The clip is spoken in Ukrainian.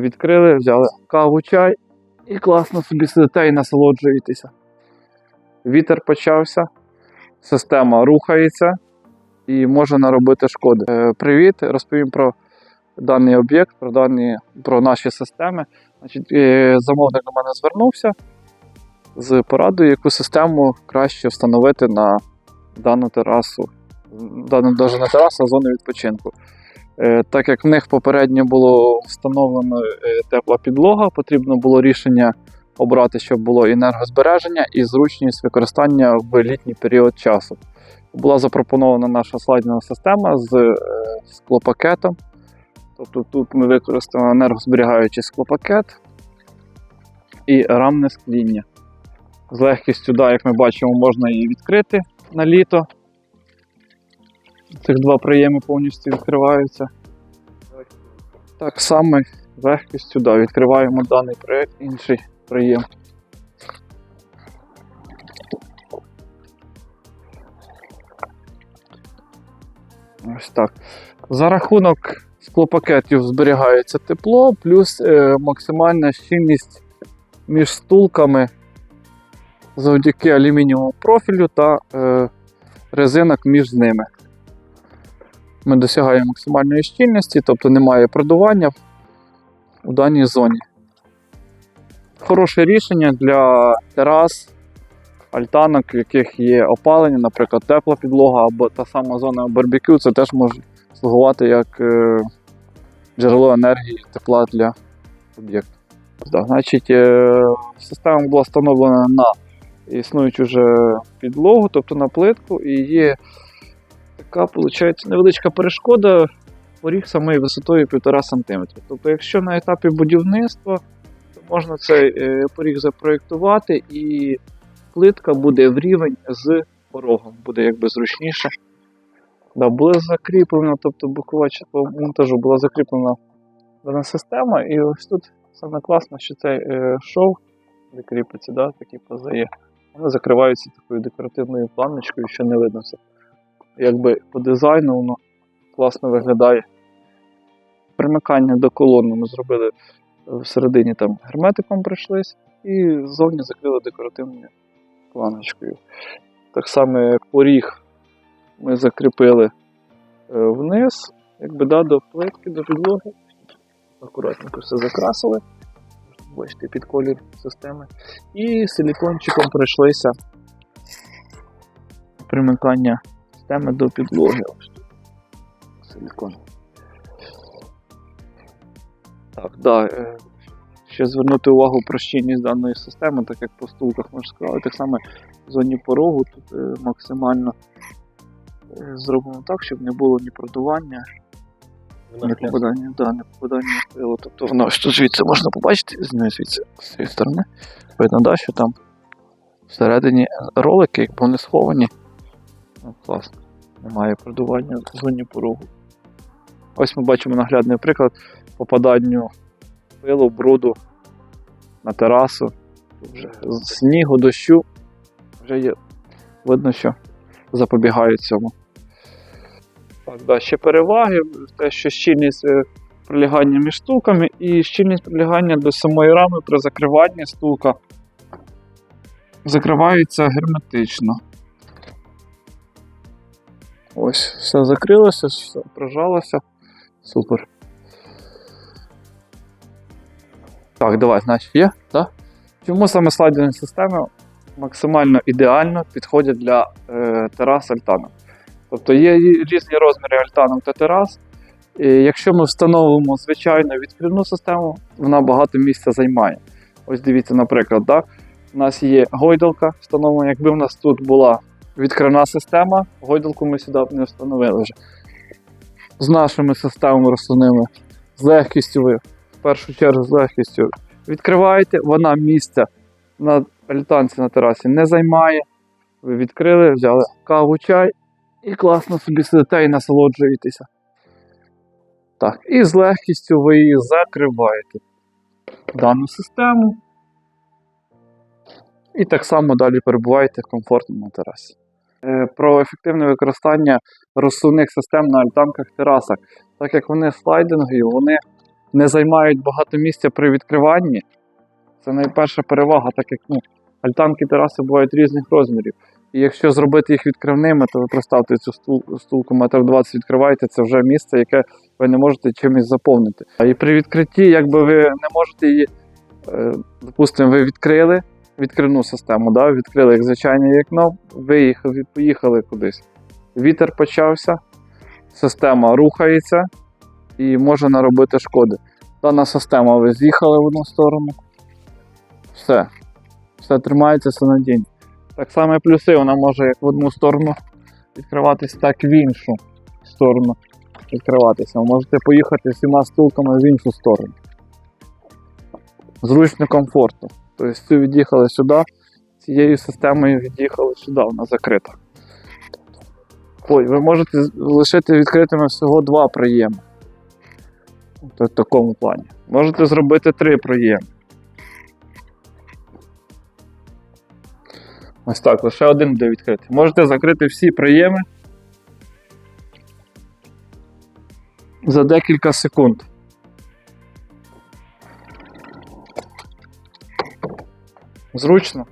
Відкрили, взяли каву, чай і класно собі сидите і насолоджуєтеся. Вітер почався, система рухається і може наробити шкоди. Е, Привіт, розповім про даний об'єкт, про, дані, про наші системи. Значить, е, замовник до мене звернувся з порадою, яку систему краще встановити на дану терасу, дану навіть не терасу, а зону відпочинку. Е, Так як в них попередньо було встановлено е, тепла підлога, потрібно було рішення обрати, щоб було енергозбереження і зручність використання в літній період часу. Була запропонована наша слайдна система з е, склопакетом. Тобто тут ми використаємо енергозберігаючий склопакет і рамне скління. З легкістю, да, як ми бачимо, можна її відкрити на літо. Цих два приєми повністю відкриваються. Так само легкістю да, відкриваємо даний проєкт, інший приєм. Ось так. За рахунок склопакетів зберігається тепло, плюс е, максимальна щільність між стулками завдяки алюмінієвому профілю та е, резинок між ними. Ми досягаємо максимальної щільності, тобто немає продування у даній зоні. Хороше рішення для терас, альтанок, в яких є опалення, наприклад, тепла підлога або та сама зона барбекю, це теж може слугувати як е, джерело енергії тепла для об'єкту. Так, значить, е, система була встановлена на існуючу вже підлогу, тобто на плитку, і є така, виходить, невеличка перешкода, поріг самої висотою 1,5 см. Тобто, якщо на етапі будівництва, то можна цей е, поріг запроєктувати і плитка буде в рівень з порогом, буде якби зручніше. Да, була закріплена, тобто бокова частина монтажу була закріплена дана система, і ось тут саме класно, що цей е, шов, де кріпиться, да, такі позає, вони закриваються такою декоративною планочкою, що не видно все. Якби по дизайну воно класно виглядає. Примикання до колони ми зробили всередині там герметиком прийшлись і ззовні закрили декоративною планочкою. Так само поріг ми закріпили е, вниз, якби да, до плитки, до підлоги. Акуратненько все закрасили. Бачите, під колір системи. І силікончиком пройшлися примикання системи до підлоги. Силікон. Так, да. е, Ще звернути увагу про щільність даної системи, так як по стулках ми ж сказали, так само в зоні порогу тут е, максимально е, зроблено так, щоб не було ні продування, не попадання, да, не попадання пилу. Тобто воно тут звідси можна побачити, звідси з цієї сторони. Видно, да, що там всередині ролики, якби вони сховані. Ну, класно. Немає продування в зоні порогу. Ось ми бачимо наглядний приклад попаданню пилу, бруду на терасу. Вже з снігу, дощу вже є видно, що запобігають цьому. Так, да, ще переваги, те, що щільність е, прилягання між стулками і щільність прилягання до самої рами при закриванні стулка закривається герметично. Ось, все закрилося, все прижалося. Супер. Так, давай, значить, є? Так? Чому саме слайдерні системи максимально ідеально підходять для е, терас альтанок? Тобто є різні розміри альтанок та терас. І якщо ми встановимо звичайну відкривну систему, вона багато місця займає. Ось дивіться, наприклад, да? у нас є гойдалка встановлена. Якби в нас тут була відкривна система, гойдалку ми сюди не встановили вже. З нашими системами розсуними, з легкістю ви, в першу чергу, з легкістю відкриваєте, вона місця на альтанці на терасі не займає. Ви відкрили, взяли каву, чай і класно собі сидите і насолоджуєтеся. Так, і з легкістю ви її закриваєте. Дану систему. І так само далі перебуваєте комфортно на терасі. Е, Про ефективне використання розсувних систем на альтанках терасах. Так як вони слайдингові, вони не займають багато місця при відкриванні. Це найперша перевага, так як ну, альтанки тераси бувають різних розмірів. І якщо зробити їх відкривними, то ви представте цю стул, стулку метр 20 відкриваєте, це вже місце, яке ви не можете чимось заповнити. І при відкритті, якби ви не можете її, е, допустимо, ви відкрили відкривну систему, да? відкрили як звичайне вікно, виїхали, поїхали кудись. Вітер почався, система рухається і може наробити шкоди. Дана система, ви з'їхали в одну сторону. Все. Все тримається, все надійно. Так само і плюси, вона може як в одну сторону відкриватися, так і в іншу сторону відкриватися. Ви можете поїхати всіма стулками в іншу сторону. Зручно, комфортно. Тобто цю від'їхали сюди, цією системою від'їхали сюди, вона закрита. Ой, ви можете лишити відкритими всього два проєми. Тобто в такому плані. Можете зробити три проєми. Ось так, лише один буде відкритий. Можете закрити всі проєми за декілька секунд. Зручно.